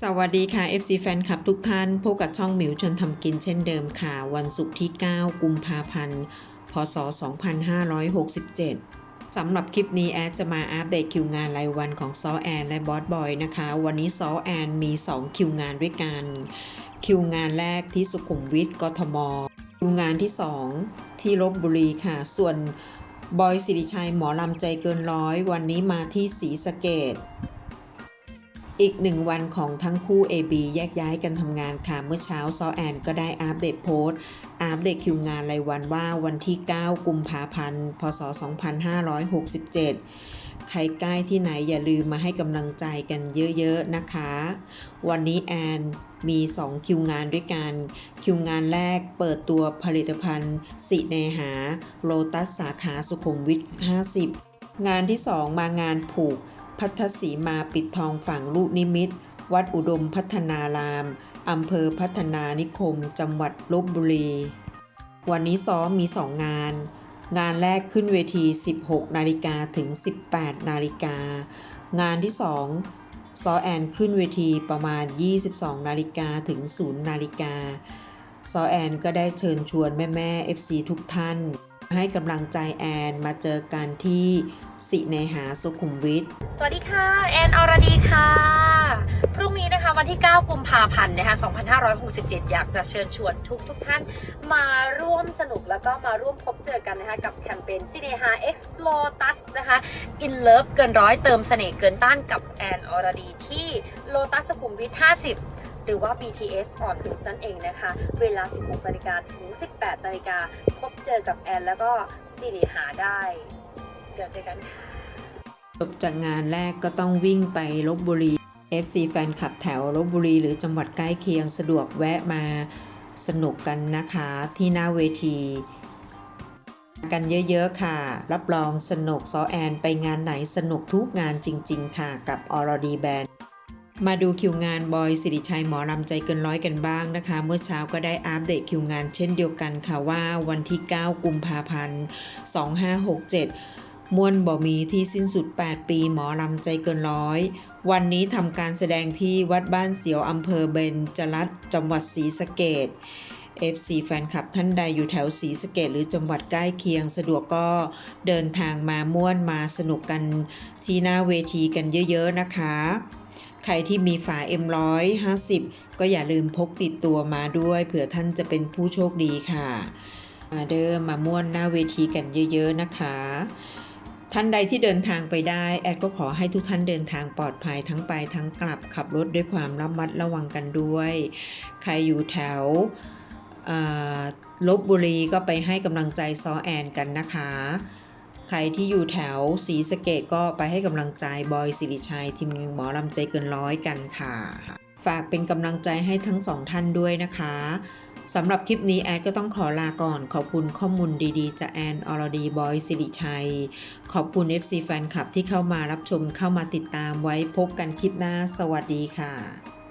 สวัสดีค่ะ FC แฟนคลับทุกท่านพบกับช่องหมิวชนทำกินเช่นเดิมค่ะ วันศุกร์ที่ 9 กุมภาพันธ์ พศ 2567 สำหรับคลิปนี้แอดจะมาอัปเดตคิวงานรายวันของซอแอนและบอสบอยนะคะ วันนี้ซอแอนมี 2 คิวงานด้วยกัน คิวงานแรกที่สุขุมวิทกทม คิวงานที่ 2 ที่ลบบุรีค่ะ ส่วนบอยสิริชัยหมอลำใจเกินร้อย วันนี้มาที่ศรีสะเกด อีกหนึ่งวันของทั้งคู่ AB แยกย้ายกันทำงานค่ะ เมื่อเช้าซอแอนก็ได้อัปเดตโพสต์อัปเดตคิวงานรายวันว่าวันที่ 9 กุมภาพันธ์ พศ 2567 ใครใกล้ที่ไหนอย่าลืมมาให้กำลังใจกันเยอะๆนะคะ วันนี้แอนมี 2 คิวงานด้วยกัน คิวงานแรกเปิดตัวผลิตภัณฑ์ สิเนหา โลตัสสาขาสุขุมวิท 50 งานที่ 2 มางานผูก พัทธสีมาปิดทองฝั่งลูกนิมิต วัดอุดมพัฒนารามอำเภอพัฒนานิคม จังหวัดลบบุรี วันนี้ซ้อมมี 2 งาน งานแรกขึ้นเวที 16 นาฬิกาถึง 18 นาฬิกา งานที่ 2ซอแอนขึ้นเวทีประมาณ 22 นาฬิกาถึง 0 นาฬิกาซอแอนก็ได้เชิญชวนแม่แม่ๆ FC ทุกท่าน ให้กำลังใจแอนมาเจอกันที่สิเนหาสุขุมวิท สวัสดีค่ะ แอนอรดีค่ะ พรุ่งนี้นะคะวันที่ 9 กุมภาพันธ์นะคะ2567 อยากจะเชิญชวนทุกทุกท่านมาร่วมสนุกแล้วก็มาร่วมพบเจอกันนะคะกับแคมเปญซีเนฮา X Lotus นะคะ In Love เกินร้อยเติมเสน่ห์เกินต้านกับแอนอรดีที่โลตัสสุขุมวิท 50 หรือว่า BTS ออนนุนั่นเองนะคะ เวลา 16นาฬิกาถึง 18นาฬิกาพบเจอกับแอน แล้วก็ซีเนหาได้ เดี๋ยวเจอกันค่ะจบจากงานแรกก็ต้องวิ่งไปลบบุรี FC แฟนคลับแถวลบบุรี หรือจังหวัดใกล้เคียงสะดวกแวะมาสนุกกันนะคะที่หน้าเวที กันเยอะๆค่ะ รับรองสนุกซอแอน ไปงานไหนสนุกทุกงานจริง ๆ ค่ะ กับออรดีแบน มาดูคิวงานบอยสิริชัยหมอลำใจเกินร้อยกันบ้างนะคะ เมื่อเช้าก็ได้อัปเดตคิวงานเช่นเดียวกันค่ะว่าวันที่ 9 กุมภาพันธ์ 2567ม่วนบ่มีที่สิ้นสุด 8 ปีหมอลำใจเกินร้อยวันนี้ทำการแสดงที่วัดบ้านเสียวอำเภอเบญจรัตน์จังหวัดศรีสะเกด FC แฟนคลับท่านใดอยู่แถวศรีสะเกดหรือจังหวัดใกล้เคียงสะดวกก็เดินทางมาม่วนมาสนุกกันที่หน้าเวทีกันเยอะๆนะคะ ใครที่มีฝา M150 ก็อย่าลืมพกติดตัวมาด้วย เผื่อท่านจะเป็นผู้โชคดีค่ะ มาเดิมมาม่วนหน้าเวทีกันเยอะ ๆ นะคะ ท่านใดที่เดินทางไปได้ แอดก็ขอให้ทุกท่านเดินทางปลอดภัยทั้งไปทั้งกลับขับรถด้วยความระมัดระวังกันด้วย ใครอยู่แถวลบบุรีก็ไปให้กำลังใจซอแอนกันนะคะ ใครที่อยู่แถวศรีสะเกดก็ไปให้กำลังใจบอยสิริชัย ทีมงหมอลำใจเกินร้อยกันค่ะ ฝากเป็นกำลังใจให้ทั้งสองท่านด้วยนะคะสำหรับคลิปนี้แอดก็ต้องขอลาก่อน ขอบคุณข้อมูลดีๆ จากแอนอรดีบอยสิริชัย ขอบคุณ FC แฟนคลับที่เข้ามารับชมเข้ามาติดตามไว้พบกันคลิปหน้า สวัสดีค่ะ